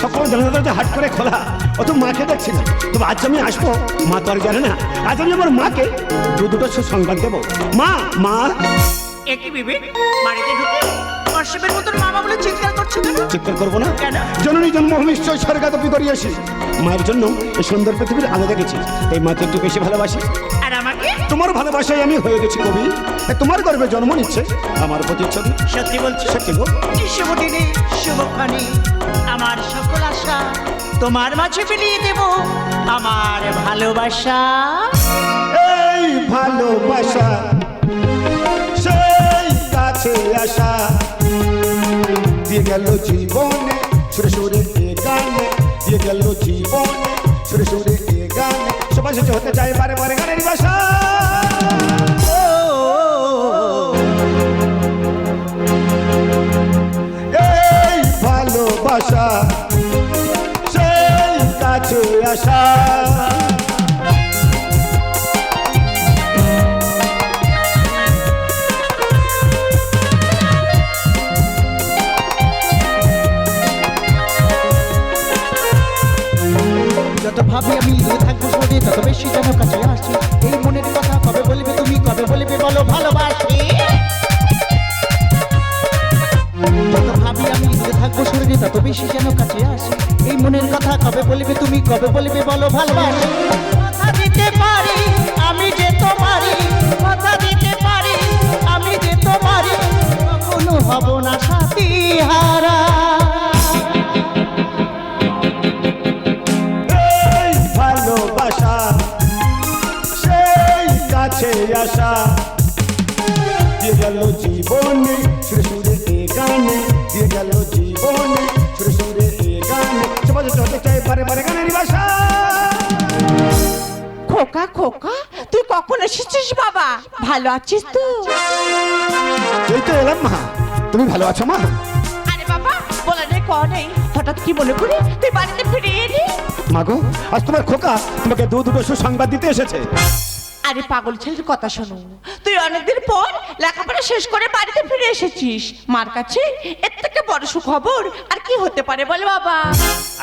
সকল জানালা দরজা হাট করে খোলা। অত মাকে দেখছিলাম। তবে আজ আমি আসব। মা তো আর জানে না। আজ আমি আমার মাকে দু দুটো সংবাদ দেবো। মা মা। একই বিবেক? বাড়িতে ঢুকে কশ্যপের মতন মামা বলে চিৎকার করছ কেন? চিৎকার করব না? কেন? জননী জন্ম নিশ্চয় করিয়াছি। মায়ের জন্য এই সুন্দর পৃথিবীর আলো দেখেছি। তাই মাকে একটু বেশি ভালোবাসি। আর আমাকে? তোমার ভালোবাসায় আমি হয়ে গেছি কবি। তোমার গর্বে জন্ম নিচ্ছে আমার প্রতিচ্ছবি। সত্যি বলছো? সত্যি গো শুভ দিনে শুভক্ষণে আমার সকল আশা তোমার মাঝে ফিরিয়ে দেব আমার ভালোবাসা। এই ভালোবাসা সেই কাছে আসা। দিয়ে গেল জীবনে সুরে সুরে গানে দিয়ে গেল জীবনে সুরে সুরে শেষে হতে চায় বারে বারে গানের ভাষা। এই ভালোবাসা, সেই কাছে আসা। যত ভাবি আমি তত বেশি যেন কাছে আসি, এই মনের কথা কবে বলবে তুমি, কবে বলবে বলো ভালোবাসি? যত ভাবি আমি দূরে থাকব সরে তত বেশি যেন কাছে আসি, এই মনের কথা কবে বলবে তুমি, কবে বলবে বলো ভালোবাসি? কথা দিতে পারি, আমি যে তোমারই কথা দিতে পারি, আমি যে তোমারই কখনো হব না সাথী হারা। আসা দিয়ে গেল জীবনে সুরে সুরে এ গানে দিয়ে গেল জীবনে সুরে সুরে এ গানে। সবাই চলতে চাই বারে বারে গানের ভাষা। খোকা খোকা তুই কখন এসেছিস বাবা? ভালো আছিস তো? এই তো এলাম মা। তুমি ভালো আছো মা? আরে বাবা বলা নেই ক নেই। হঠাৎ কি মনে করে তুই বাড়িতে ফিরে এলি? মাগো আজ তোমার খোকা তোমাকে দু দুটো সুসংবাদ দিতে এসেছে। আরে পাগল ছেলের কথা শোনো। তুই অনেকদিন পর লেখাপড়া শেষ করে বাড়িতে ফিরে এসেছিস। মার কাছে এর থেকে বড় সুখবর আর কি হতে পারে বল বাবা।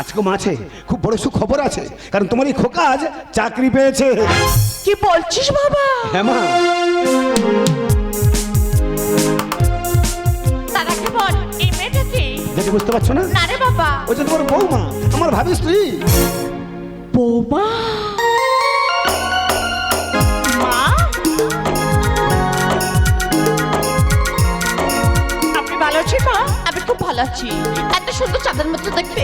আজকে মাছে খুব বড় সুখবর আছে কারণ তোমার এই খোকা আজ চাকরি পেয়েছে। কি বলছিস বাবা? হ্যাঁ মা। তার আগে বল এই মেয়েটা কি? দেখে বুঝতে পারছ না? না রে বাবা। ওই যে তোমার বৌমা আমার ভাবি স্ত্রী। বৌমা? আছেন মা আমি খুব ভালো আছি। এত সুন্দর চাঁদের মতো দেখতে।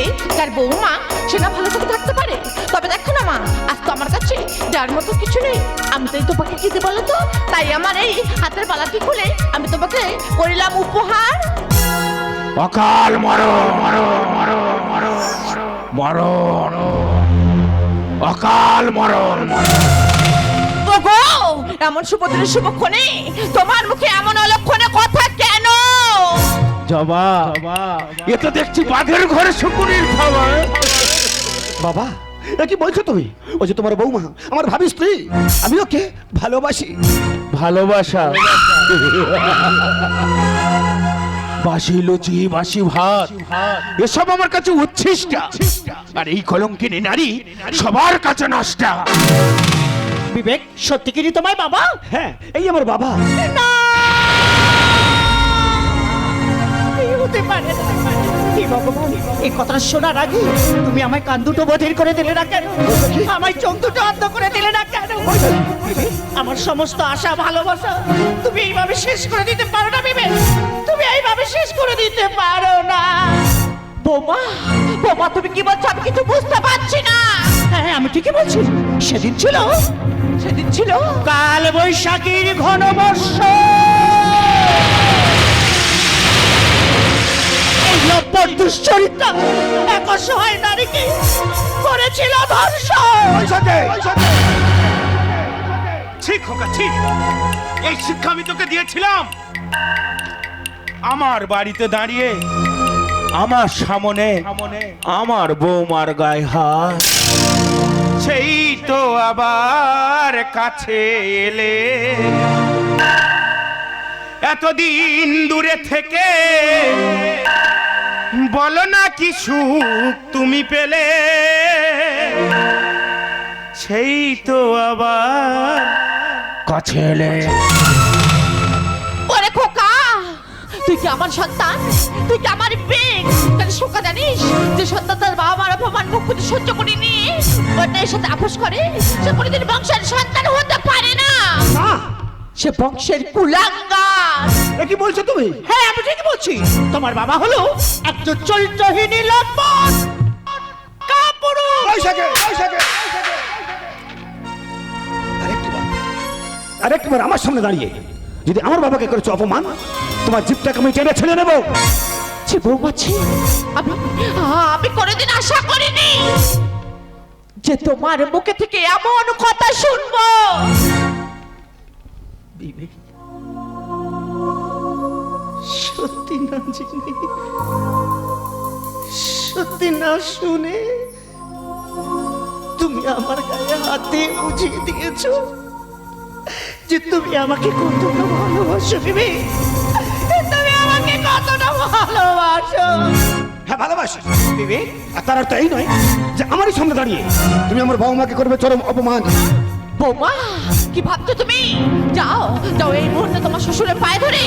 বৌমা সে না ভালো করে থাকতে পারে? তবে দেখো না মা আজ তো আমার কাছে যার মতো কিছু নেই। আমি তো তোমাকে কি বলো তো? তাই আমার এই হাতের বালাটি খুলে আমি তোমাকে করিলাম উপহার। অকাল মরণ মরণ মরণ অকাল মরণ ওগো এমন সুভদ্রের শুভক্ষণে তোমার মুখে এমন অলক্ষণে কথা জবা। এ তো দেখছি বাঘের ঘরে শুকুরির খাবার বাবা এ কি বলছো তুমি? ওই যে তোমার বৌমা আমার ভাবি স্ত্রী। আমি ওকে ভালোবাসি। ভালোবাসা। বাসি লুচি বাসি ভাত। এসব আমার কাছে উচ্ছিষ্টা। আর এই কলঙ্কিনী নারী সবার কাছে নষ্টা। বিবেক সত্যি কি তোমায় বাবা? হ্যাঁ এই আমার বাবা। এই হতে পারে। হে ভগবান এই কথাটা শোনার আগে তুমি আমায় কান দুটো বধির করে দিলে না কেন? আমায় চোখ দুটো অন্ধ করে দিলে না কেন? আমার সমস্ত আশা ভালোবাসা তুমি এইভাবে শেষ করে দিতে পারো না বিবেক। তুমি এইভাবে শেষ করে দিতে পারো না। বোমা বোমা তুমি কি বলছো? আমি কিছু বুঝতে পারছি না। হ্যাঁ আমি ঠিকই বলছি। সেদিন ছিল। সেদিন ছিল। কাল বৈশাখীর ঘন বর্ষ। এই লব্বর দুশ্চরিত্রা এক অসহায় নারীকে করেছিল ধর্ষণ। ঠিক হোকা ঠিক। এই শিক্ষা আমি তোকে দিয়েছিলাম। আমার বাড়িতে দাঁড়িয়ে আমার সামনে। আমার বৌমার গায়ে হাত। সেই তো আবার কাছে এলে। এতদিন দূরে থেকে বলো না কি সুখ তুমি পেলে? সেই তো আবার কাছে এলে। ওরে খোকা তুই কি আমার সন্তান? তুই কি আমার বেগ তাহলে শোকা জানিস যে সন্তান তার বাবা মার অপমান মুখ বুঝে সহ্য করে নিয়ে অন্যের সাথে আপোষ করে সে কোনোদিন বংশের সন্তান হতে পারে না। না সে বংশের কুলাঙ্গার। এ কি বলছো তুমি? হ্যাঁ আমি ঠিকই বলছি। তোমার বাবা হলো একজন চরিত্রহীন লম্পট। কাপুরু বৈশাখে বৈশাখে আরেকটিবার আরেকটিবার আমার সামনে দাঁড়িয়ে। যদি আমার বাবাকে করেছ অপমান তোমার জিপটাকে আমি টেনে ছেড়ে নেব। যে বৌমা ছি। আমি আমি কোনোদিন আশা করিনি যে তোমার মুখে থেকে এমন কথা শুনব। বিবেক সত্যি না জেনে সত্যি না শুনে তুমি আমার গায়ে হাতে বুঝিয়ে দিয়েছ যে তুমি আমাকে কতটা ভালোবাসো বিবেক তুমি আমাকে কতটা ভালোবাসো। হ্যাঁ ভালোবাসি। বিবেক আর তার অর্থ এই নয় যে আমারই সামনে দাঁড়িয়ে তুমি আমার বাবা মাকে করবে চরম অপমান। বৌমা কি ভাবছ তুমি? যাও যাও, এই মুহূর্তে তোমার শ্বশুরের পায়ে ধরে।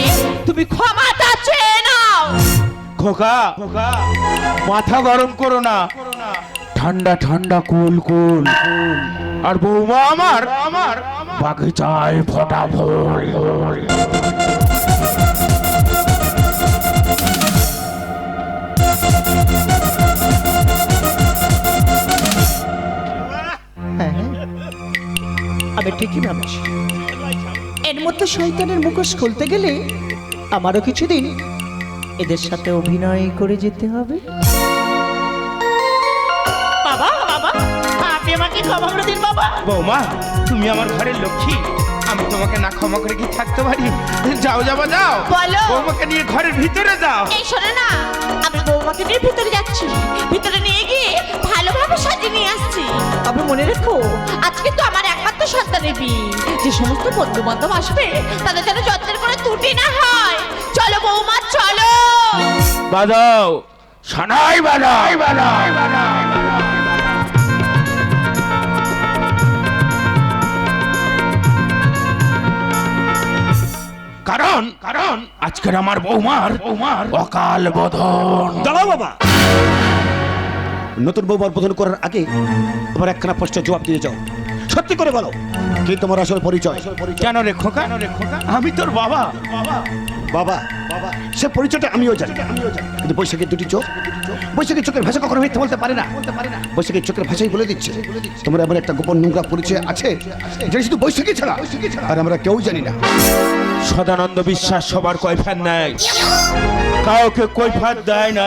তুমি ক্ষমা চেয়ে নাও। খোকা খোকা, মাথা গরম করো না। ঠান্ডা ঠান্ডা, কুল কুল। আর বৌমা আমার আমার। বাগিচায় ফটা ফুল। আমি ঠিকই ভাবছি। এর মধ্যে শয়তানের মুখোশ খুলতে গেলে আমারও কিছুদিন এদের সাথে অভিনয় করে যেতে হবে। বাবা বাবা আপনি আমাকে ক্ষমা করে দিন বাবা। বৌমা তুমি আমার ঘরের লক্ষ্মী। আমি তোমাকে না ক্ষমা করে কি থাকতে পারি? যাও যাবা যাও। বলো। বৌমাকে নিয়ে ঘরের ভিতরে যাও। এই শোনো না আমি বৌমাকে নিয়ে ভিতরে যাচ্ছি। ভিতরে নিয়ে গিয়ে ভালোভাবে সাজিয়ে নিয়ে আসছি। তবে মনে রেখো আজকে তো আমার একমাত্র সন্তানের বিয়ে। যে সমস্ত বন্ধু বান্ধব আসবে তাদের যেন যত্নের করে ত্রুটি না হয়। চলো বৌমা চলো। বাজাও। সানাই বাজাই বাজাই কারণ কারণ আজকের আমার বৌমার বৌমার অকাল বোধন। দাঁড়াও বাবা। নতুন বৌবার বোধন করার আগে তোমার একখানা প্রশ্নের জবাব দিয়ে যাও। সত্যি করে বলো। কি তোমার আসল পরিচয়? কেন রে খোকা? আমি তোর বাবা। বাবা? বাবা সে পরিচয়টা আমিও জানি। কিন্তু বৈশাখের দুটি চোখ? বৈশাখের চোখের ভাষা কখনো মিথ্যে বলতে পারে না বলতে পারে না। বৈশাখের চোখের ভাষাই বলে দিচ্ছে। তোমার এমন একটা গোপন নোংরা পরিচয় আছে যেটা শুধু বৈশাখী ছাড়া আর আমরা কেউ জানি না। সদানন্দ বিশ্বাস সবার কৈফাত নেয়। কাউকে কৈফাত দেয় না।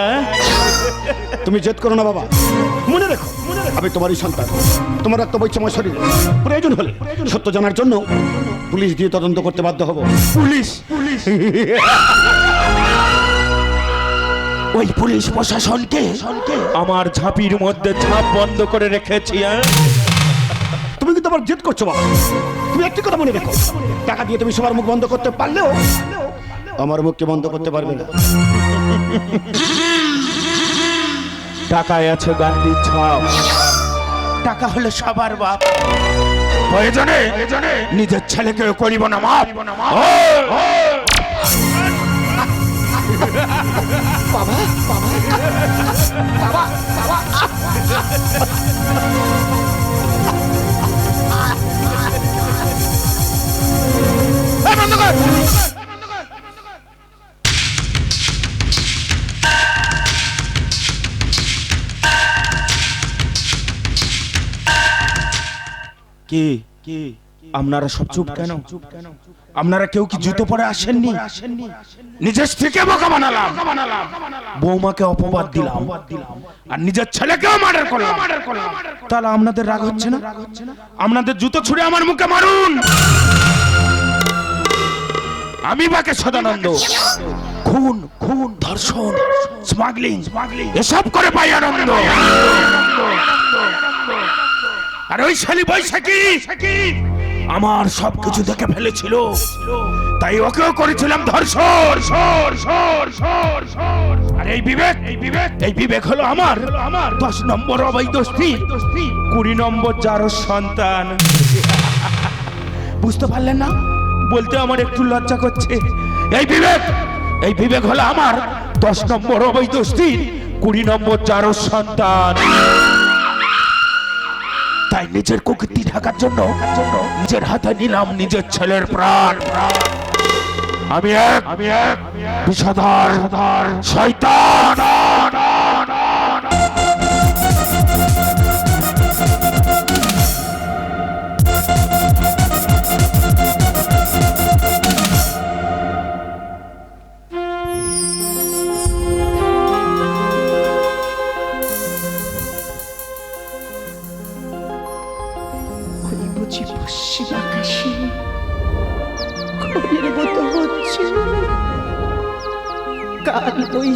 তুমি জেদ করো না বাবা। মনে রেখো। আমি তোমারই সন্তান। তোমার রক্ত বৈষম্য শরীর। প্রয়োজন হলে সত্য জানার জন্য পুলিশ দিয়ে তদন্ত করতে বাধ্য হব। Police police. ওই পুলিশ প্রশাসনকে আমার ঝাঁপির মধ্যে ঝাঁপ বন্ধ করে রেখেছি হ্যাঁ? তুমি কিন্তু আবার জেদ করছ বাবা তুমি একটি কথা মনে রেখো। টাকা দিয়ে তুমি সবার মুখ বন্ধ করতে পারলেও আমার মুখকে বন্ধ করতে পারবে না। টাকায় আছে গান্ধীর ছাপ। টাকা হলে সবার বাপ। প্রয়োজনে নিজের ছেলেকে করিব না মা। ও, ও। এই বন্ধ কি? কি? আপনারা সব চুপ কেন? আপনারা কেউ কি জুতো পরে আসেননি? নিজের স্ত্রীকে বোকা বানালাম। বৌমাকে অপবাদ দিলাম। আর নিজের ছেলেকেও মার্ডার করলাম। তাহলে আপনাদের রাগ হচ্ছে না? আপনাদের জুতো ছুড়ে আমার মুখে মারুন। আমি বাকে সদানন্দ। খুন খুন ধর্ষণ স্মাগলিং স্মাগলিং এসব করে পাই আনন্দ। আর ওই শালি বৈশাখী আমার সবকিছু দেখে ফেলেছিল। তাই ওকেও করেছিলাম ধর্ষণ। সর সর সর সর আর এই বিবেক এই বিবেক এই বিবেক হলো আমার আমার। দশ নম্বর অবৈধ স্ত্রী। কুড়ি নম্বর যার সন্তান। বুঝতে পারলেন না? বলতে আমার একটু লজ্জা করছে। এই বিবেক এই বিবেক হলো আমার। দশ নম্বর অবৈধ স্ত্রী, কুড়ি নম্বর যার সন্তান। তাই নিজের কুকীর্তি ঢাকার জন্য নিজের হাতে নিলাম নিজের ছেলের প্রাণ। আমি এক আমি এক বিষধর শয়তান।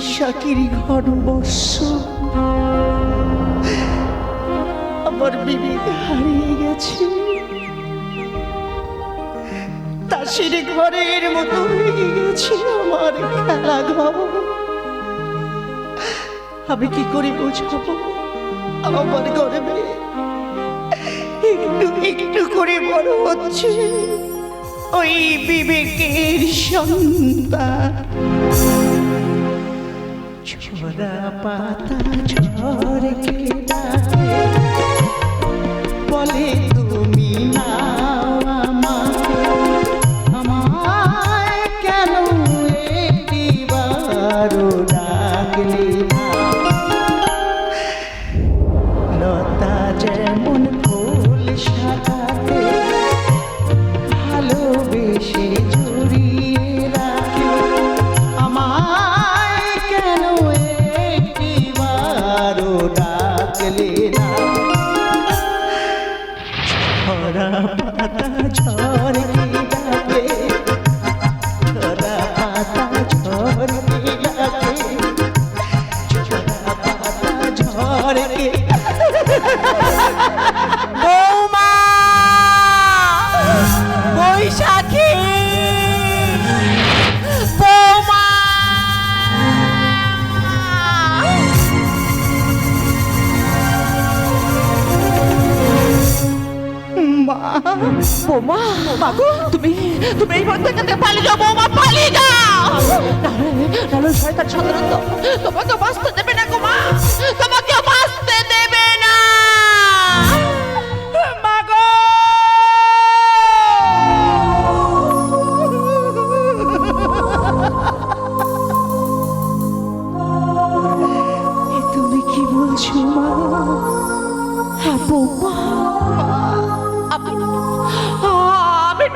বৈশাখীর ঘন বর্ষ আমার বিবেক হারিয়ে গেছে। তাসের ঘরের মতো হয়ে গেছে আমার খেলা ঘর। আমি কি করে বোঝাবো? আমার গর্বে একটু একটু করে বড় হচ্ছে ওই বিবেকের সন্তান। ছোড়া পাতা ঝড় কেটে বলে বৌমা মাগো তুমি তুমি এই বন্ধ থেকে পালিয়ে যাও, বৌমা, পালিয়ে যাও! নাহলে শয়তান সাধারণত তোমাকে বাঁচতে দেবে না গো মা, তোমাকে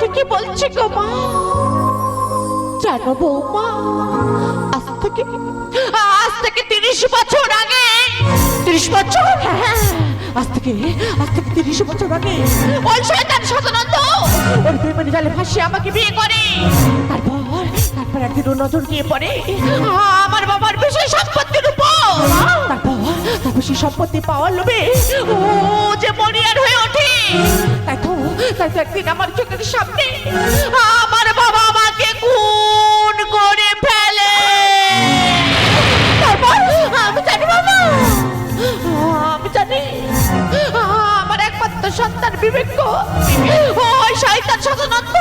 ঠিকই বলছি গো মা? জানো বৌমা, আজ থেকে আজ থেকে তিরিশ বছর আগে তিরিশ বছর? হ্যাঁ আজ থেকে আজ থেকে তিরিশ বছর আগে ওই শয়তান ওর জালে ফাঁসিয়ে আমাকে বিয়ে করে। তারপর তারপর একদিন ও নজর দিয়ে পড়ে। আমার বাবার বিশেষ সম্পত্তির উপর। তারপর তারপর সেই সম্পত্তি পাওয়ার লোভে ও যে মরিয়ার হয়ে ওঠে। তাই তাই একদিন আমার চোখের সামনে আমার বাবা আমাকে খুন করে ফেলে। তারপর আমি জানি বাবা, আমি জানি আমার একমাত্র সন্তান বিবেক ওই শয়তান সাধারণত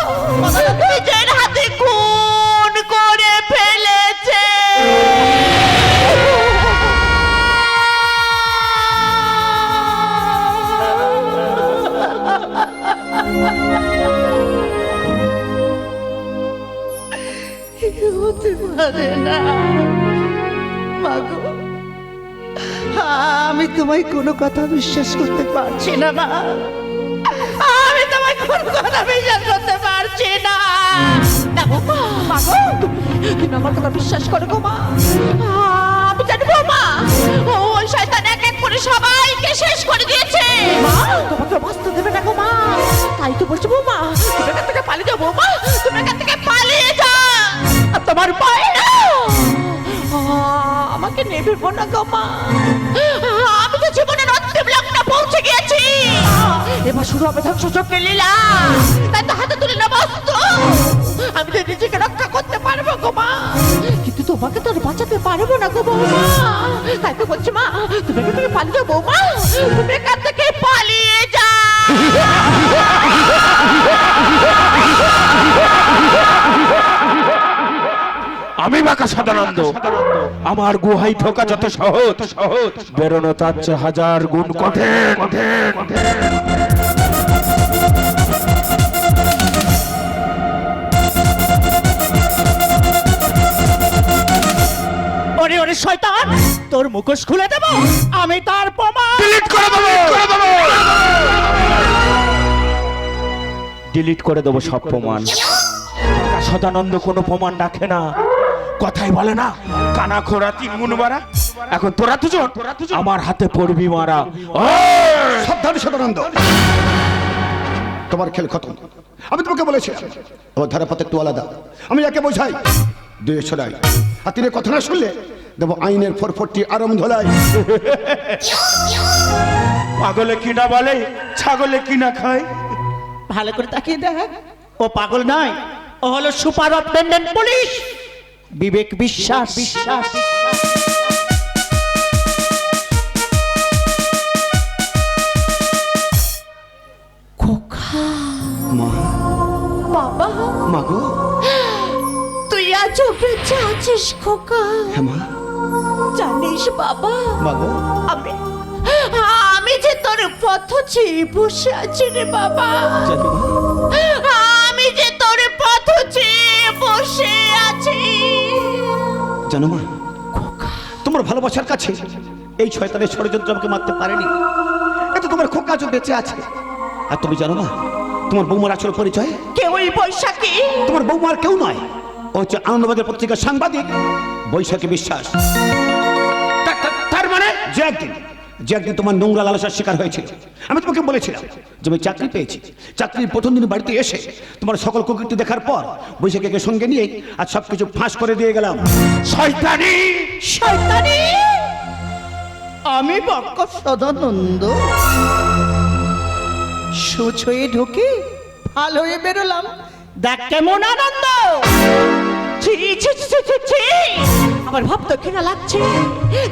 তোমায় কোনো কথা বিশ্বাস করতে পারছি না, মা। আমি তোমায় কোন কথা বিশ্বাস করতে পারছি না। না মা, তুমি আমার কথা বিশ্বাস করো গো, মা। আমি জানি গো, মা ওই শয়তান এক এক করে সবাইকে শেষ করে দিয়েছে। মা, তোমাকে বাঁচতে দেবে না গো, মা। তাই তো বলছি, বৌমা, তুমি এখান থেকে পালিয়ে যাও, বৌমা। তুমি এখান থেকে পালিয়ে আর তোমার পায়ে না। আমাকে নেবে না গো, মা। এবার শুরু হবে ধ্বংস চক্রের লীলা। তাই তো হাতে তুলে নেব অস্ত্র। আমি তো নিজেকে রক্ষা করতে পারব গো মা। কিন্তু তোমাকে তো আর বাঁচাতে পারব না গো বৌমা। তাই তো বলছি মা তুমি এখান থেকে পালিয়ে বৌমা? তুমি এখান থেকে পালিয়ে যাও। আমি বাঁকা সদানন্দ। আমার গুহাই ঢোকা যত সহজ। সহজ। বেরোনো তার হাজার গুণ কঠিন। কঠিন ওরে শয়তান তোর মুখোশ খুলে দেব আমি তার প্রমাণ। ডিলিট করে দেবো করে দেবো। ডিলিট করে দেবো সব প্রমাণ। সদানন্দ কোনো প্রমাণ রাখে না। কথাই বলে না কানা খোরা তিন গুণ মারা এখন তোরা দুজন আমার হাতে পড়বি মারা! সাবধান সদানন্দ। তোমার খেল খতম। আমি তোমাকে বলেছি আমার ধারা পথ একটু আলাদা। আমি যাকে বোঝাই দুয়ে ছড়াই আর তিনি কথা না শুনলে দেবো আইনের ফরফরটি আরম ধলাই। পাগলে কিনা বলে ছাগলে কিনা খায়। ভালো করে তাকিয়ে দেখ। ও পাগল নয় ও হলো সুপার অফটেন্ডেন্ট পুলিশ। বিবেক বিশ্বাস। বিশ্বাস বাবা। মাগো তুই আজও বেঁচে আছিস খোকা। হ্যাঁ মা। জানিস বাবা? মাগো। আমি আমি যে তোর পথ চেয়ে বসে আছি রে বাবা। আমি যে তোর পথ চেয়ে বসে আছি। জানো মা তোমার ভালোবাসার কাছে এই শয়তানের ষড়যন্ত্র আমাকে মারতে পারেনি। এত তোমার খোকা বেঁচে আছে। আর তুমি জানো না তোমার বৌমার আসল পরিচয়? কেউই বৈশাখী? তোমার বৌমার কেউ নয়। হচ্ছে আনন্দবাজার পত্রিকার সাংবাদিক বৈশাখী বিশ্বাস। তার মানে? যে একদিন যে একদিন তোমার নোংরা লালসার শিকার হয়েছিল। আমি তোমাকে বলেছিলাম যে আমি চাকরি পেয়েছি। চাকরির প্রথম দিন বাড়িতে এসে তোমার সকল কুকীর্তি দেখার পর বৈশাখীকে সঙ্গে নিয়ে আর সব কিছু ফাঁস করে দিয়ে গেলাম। শয়তানি! শয়তানি! আমি বক্ক সদানন্দ সুচ হয়ে ঢুকে ভালো হয়ে বেরোলাম। দেখ কেমন আনন্দ! ছি ছি ছি ছি, ছি আমার ভাবতে কিনা লাগছে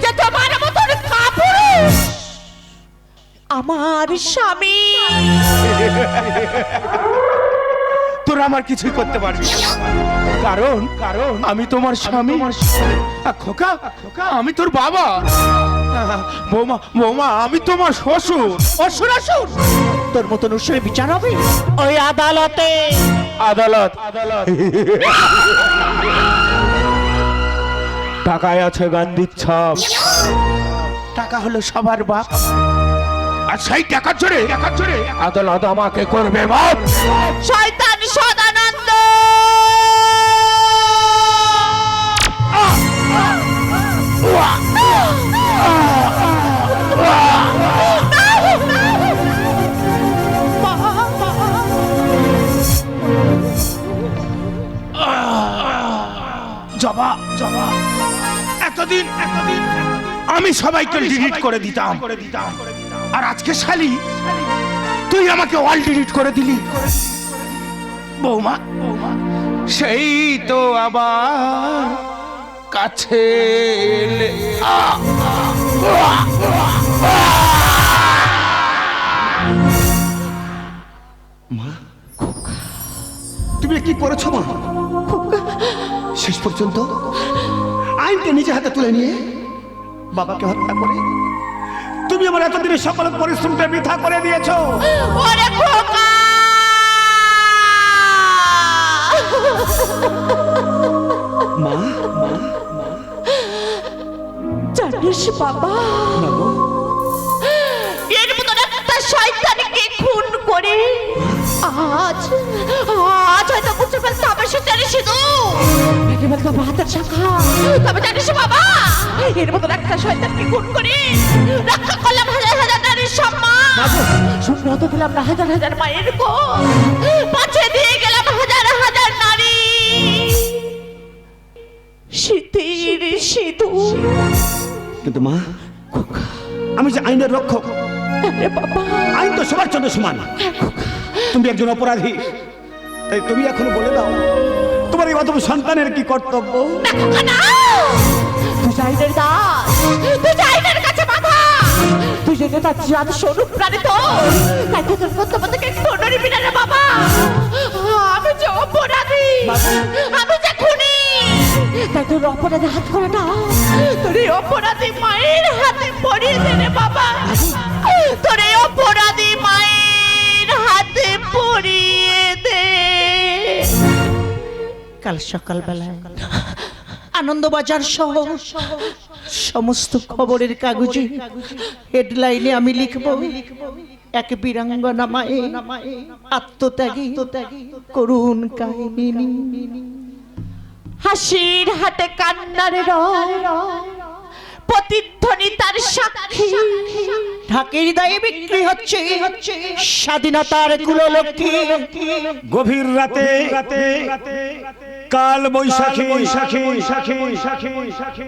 যে তোমার মতন কাপুরুষ আমার স্বামী। তোরা আমার কিছুই করতে পারবি কারণ কারণ আমি তোমার স্বামী। খোকা খোকা আমি তোর বাবা। বৌমা বৌমা আমি তোমার শ্বশুর। অসুর অসুর তোর মতন উৎসবে বিচার হবে? ওই আদালতে আদালত। আদালত। টাকায় আছে গান্ধীর ছাপ। টাকা হলো সবার বাপ। আর সেই টাকার জোরে টাকার জোরে আদালত আমাকে করবে বাপ। শয়তান! জবা জবা এতদিন এতদিন আমি সবাইকে ডিলিট করে দিতাম। আর আজকে শালি তুই আমাকে অল ডিলিট করে দিলি। বৌমা বৌমা। সেই তো আবার কাছে। আ, তুমি কি করেছ মা? শেষ পর্যন্ত আইনকে নিজে হাতে তুলে নিয়ে বাবাকে হত্যা করে তুমি আমার এতদিনের সকল পরিশ্রমটা বৃথা করে দিয়েছ। মা জানিস বাবা? এর মতন একটা শয়তানকে খুন করে আজ আজ হয়তো বুঝতে ফেলতে হবে সে জানিস তো ভেঙে ফেলতে শাখা। তবে জানিস বাবা এর মতন একটা শয়তানকে খুন করে রক্ষা করলাম হাজার হাজার নারীর সম্মান। হতে দিলাম না হাজার হাজার মায়ের গো পাছে দিয়ে গেলাম হাজার হাজার নারী। শীতের সিঁদুর। কিন্তু মা আমি যে আইনের রক্ষক। বাবা। আইন তো সবার জন্য সমান। তুমি একজন অপরাধী। তাই তুমি এখন বলে দাও, তোমার এই অধম সন্তানের কি কর্তব্য? তুই তুই আইনের কাছে বাধা! তুই তাই তো নড়িবি না বাবা। আমি যে অপরাধী তাই তোর হাত অপরাধী মায়ের হাতে পড়িয়ে দে রে বাবা। তোর অপরাধী মায়ের হাতে পড়িয়ে দে। কাল সকালবেলায় আনন্দবাজার সহ সমস্ত খবরের কাগজে হেডলাইনে আমি লিখব এক বীরাঙ্গনা মায়ে আত্মত্যাগী করুণ কাহিনী। হাসির হাটে কান্নার রয় প্রতিধ্বনি তার সাক্ষী। ঢাকের দায়ে বিক্রি হচ্ছে স্বাধীনতার কুললক্ষ্মী। গভীর রাতে রাতে কাল বৈশাখী বৈশাখী বৈশাখী বৈশাখী